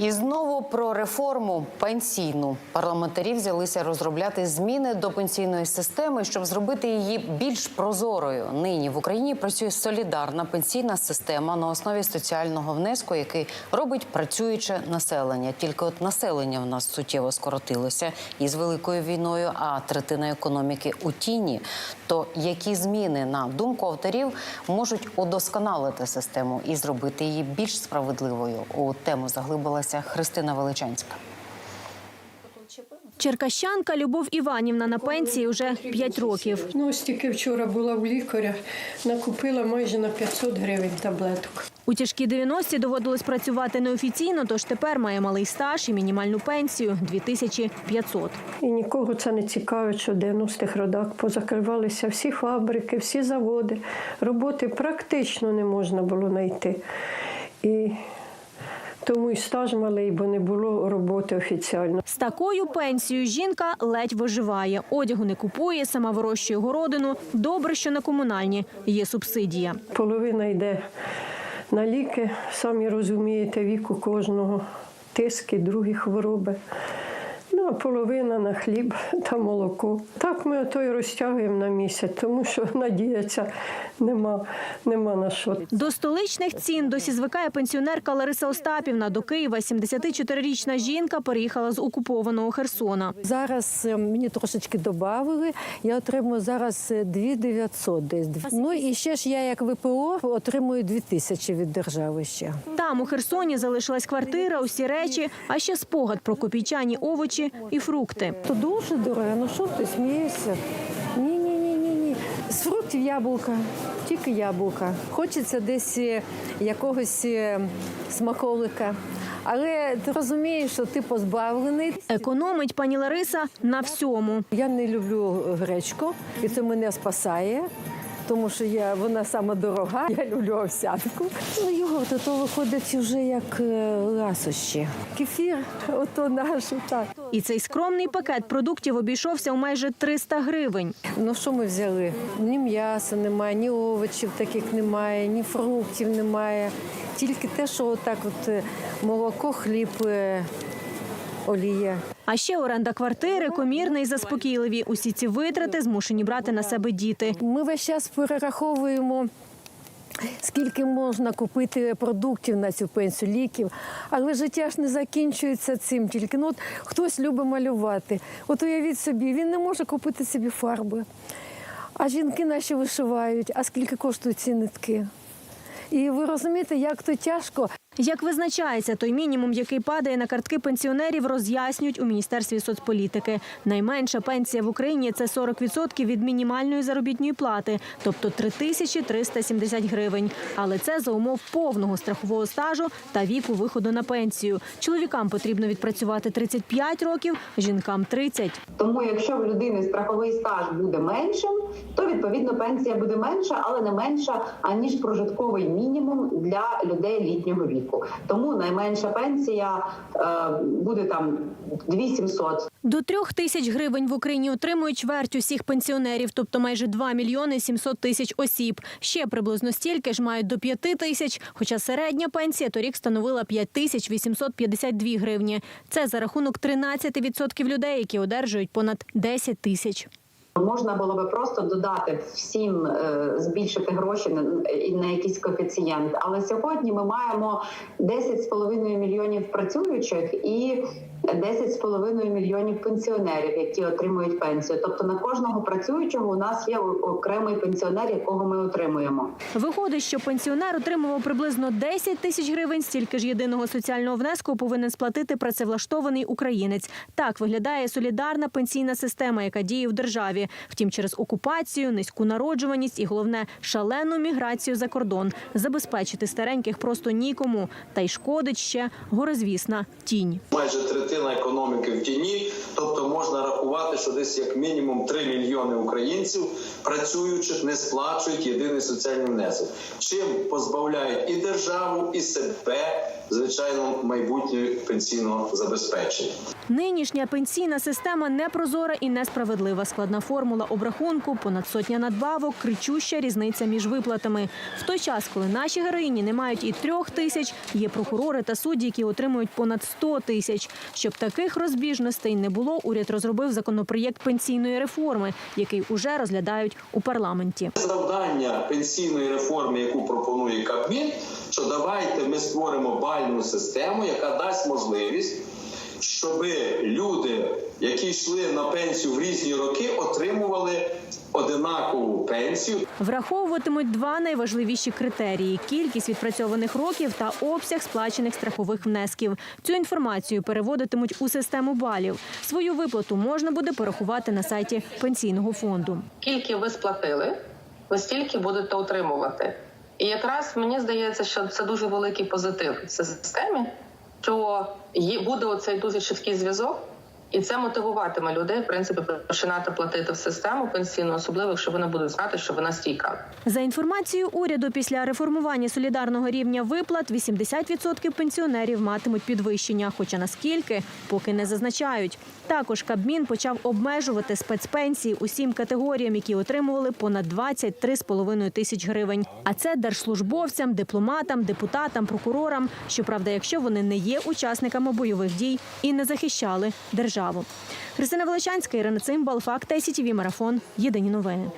І знову про реформу пенсійну парламентарі взялися розробляти зміни до пенсійної системи, щоб зробити її більш прозорою. Нині в Україні працює солідарна пенсійна система на основі соціального внеску, який робить працююче населення. Тільки от населення в нас суттєво скоротилося із великою війною, а третина економіки у тіні. То які зміни на думку авторів можуть удосконалити систему і зробити її більш справедливою? У тему заглибилася Христина Величанська. Черкащанка Любов Іванівна на пенсії вже 5 років. Ну, ось тільки вчора була в лікаря, накупила майже на 500 гривень таблеток. У тяжкі 90-ті доводилось працювати неофіційно, тож тепер має малий стаж і мінімальну пенсію 2500. І нікого це не цікавить, що в 90-х роках позакривалися всі фабрики, всі заводи. Роботи практично не можна було знайти. І тому і стаж малий, бо не було роботи офіційно. З такою пенсією жінка ледь виживає. Одягу не купує, сама вирощує городину. Добре, що на комунальні є субсидія. Половина йде на ліки, самі розумієте, віку кожного, тиски, другі хвороби. А половина на хліб та молоко. Так ми ото й розтягуємо на місяць, тому що надіятися нема, нема на що. До столичних цін досі звикає пенсіонерка Лариса Остапівна. До Києва 74-річна жінка переїхала з окупованого Херсона. Зараз е, мені трошечки додали. Я отримую зараз е, 2900 десь. Ну і ще ж я як ВПО отримую 2000 від держави ще. Там у Херсоні залишилась квартира, усі речі, а ще спогад про копійчані овочі і фрукти. То дуже дорого. Ну що ти смієшся? Ні, ні, ні, ні, ні. З фруктів яблука, тільки яблука. Хочеться десь е, якогось е, смаколика. Але ти розумієш, що ти позбавлений. Економить пані Лариса на всьому. Я не люблю гречку, і це мене спасає. Тому що я, вона сама дорога, я люблю овсянку. Ну, йогурт, то виходить вже як е, ласощі. Кефір, ото наш, так. І цей скромний пакет продуктів обійшовся у майже 300 гривень. Ну що ми взяли? Ні м'яса немає, ні овочів таких немає, ні фруктів немає. Тільки те, що отак от е, молоко, хліб, е, олія. А ще оренда квартири, комірна і заспокійливі. Усі ці витрати змушені брати на себе діти. Ми весь час перераховуємо. Скільки можна купити продуктів на цю пенсію, ліків, але життя ж не закінчується цим тільки. Ну, от хтось любить малювати. От уявіть собі, він не може купити собі фарби. А жінки наші вишивають, а скільки коштують ці нитки? І ви розумієте, як то тяжко. Як визначається той мінімум, який падає на картки пенсіонерів, роз'яснюють у міністерстві соцполітики. Найменша пенсія в Україні це 40% від мінімальної заробітної плати, тобто 3370 гривень. Але це за умов повного страхового стажу та віку виходу на пенсію. Чоловікам потрібно відпрацювати 35 років, жінкам 30. Тому, якщо в людини страховий стаж буде меншим, то відповідно пенсія буде менша, але не менша аніж прожитковий мінімум для людей літнього віку. Тому найменша пенсія е, буде там 2700. До трьох тисяч гривень в Україні отримують чверть усіх пенсіонерів, тобто майже 2 мільйони 700 тисяч осіб. Ще приблизно стільки ж мають до 5 тисяч, хоча середня пенсія торік становила 5 тисяч 852 гривні. Це за рахунок 13% людей, які одержують понад 10 тисяч. Можна було би просто додати всім е, збільшити гроші на, на якийсь коефіцієнт. Але сьогодні ми маємо 10,5 мільйонів працюючих і 10,5 мільйонів пенсіонерів, які отримують пенсію. Тобто на кожного працюючого у нас є окремий пенсіонер, якого ми отримуємо. Виходить, що пенсіонер отримував приблизно 10 тисяч гривень, стільки ж єдиного соціального внеску повинен сплатити працевлаштований українець. Так виглядає солідарна пенсійна система, яка діє в державі. Втім, через окупацію, низьку народжуваність і головне шалену міграцію за кордон забезпечити стареньких просто нікому. Та й шкодить ще горизвісна тінь. майже третина економіки в тіні. Тобто можна рахувати, що десь як мінімум 3 мільйони українців працюючих не сплачують єдиний соціальний внесок, чим позбавляють і державу, і себе звичайно майбутнього пенсійного забезпечення. Нинішня пенсійна система непрозора і несправедлива. Складна формула обрахунку, понад сотня надбавок, кричуща різниця між виплатами. В той час, коли наші героїні не мають і трьох тисяч, є прокурори та судді, які отримують понад 100 тисяч. Щоб таких розбіжностей не було, уряд розробив законопроєкт пенсійної реформи, який уже розглядають у парламенті. Завдання пенсійної реформи, яку пропонує Кабмін, що давайте ми створимо бальну систему, яка дасть можливість, щоб люди, які йшли на пенсію в різні роки, отримували одинакову пенсію. Враховуватимуть два найважливіші критерії: кількість відпрацьованих років та обсяг сплачених страхових внесків. Цю інформацію переводитимуть у систему балів. Свою виплату можна буде порахувати на сайті пенсійного фонду. скільки ви сплатили, ви стільки будете отримувати. І якраз мені здається, що це дуже великий позитив в системі, що буде оцей дуже чіткий зв'язок, і це мотивуватиме людей, в принципі, починати платити в систему пенсійну, особливо якщо вони будуть знати, що вона стійка. За інформацією уряду, після реформування солідарного рівня виплат 80% пенсіонерів матимуть підвищення. Хоча наскільки поки не зазначають. Також Кабмін почав обмежувати спецпенсії усім категоріям, які отримували понад 23,5 тисяч гривень. А це держслужбовцям, дипломатам, депутатам, прокурорам. Щоправда, якщо вони не є учасниками бойових дій і не захищали державу. Христина Величанська, Ірина Цимбал, Факт сітіві Марафон. Єдині новини.